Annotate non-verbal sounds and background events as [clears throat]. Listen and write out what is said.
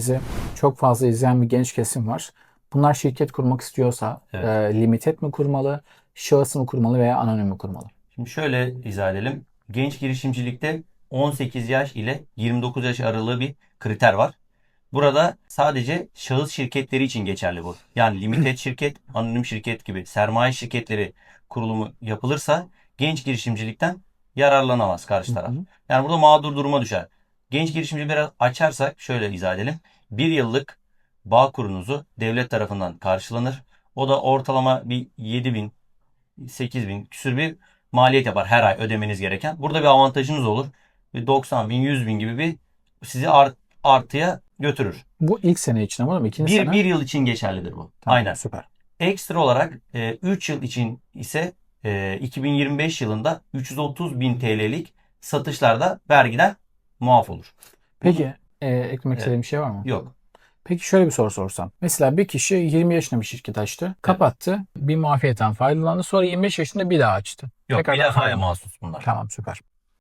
videolarımızı çok fazla izleyen bir genç kesim var. Bunlar şirket kurmak istiyorsa Evet. e, limited mi kurmalı, şahıs mı kurmalı veya anonim mi kurmalı? Şimdi şöyle izah edelim. Genç girişimcilikte 18 yaş ile 29 yaş aralığı bir kriter var. Burada sadece şahıs şirketleri için geçerli bu. Yani limited [clears throat] şirket, anonim şirket gibi sermaye şirketleri kurulumu yapılırsa genç girişimcilikten yararlanamaz karşı taraf. Yani burada mağdur duruma düşer. Genç girişimci biraz açarsak şöyle izah edelim. Bir yıllık bağ kurunuzu devlet tarafından karşılanır. O da ortalama bir 7 bin, 8 bin küsür bir maliyet yapar her ay ödemeniz gereken. Burada bir avantajınız olur. Bir 90 bin, 100 bin gibi bir sizi art, artıya götürür. Bu ilk sene için ama? İkinci Bir, sene? bir yıl için geçerlidir bu. Tamam, Aynen. Süper. Ekstra olarak 3 yıl için ise e, 2025 yılında 330 bin TL'lik satışlarda vergiden muaf olur. Peki e, eklemek istediğim bir şey var mı? Yok. Peki şöyle bir soru sorsam. Mesela bir kişi 20 yaşında bir şirket açtı. Kapattı. Bir muafiyetten faydalandı. Sonra 25 yaşında bir daha açtı. Yok. Tekrar bir defaya mahsus bunlar. Tamam süper.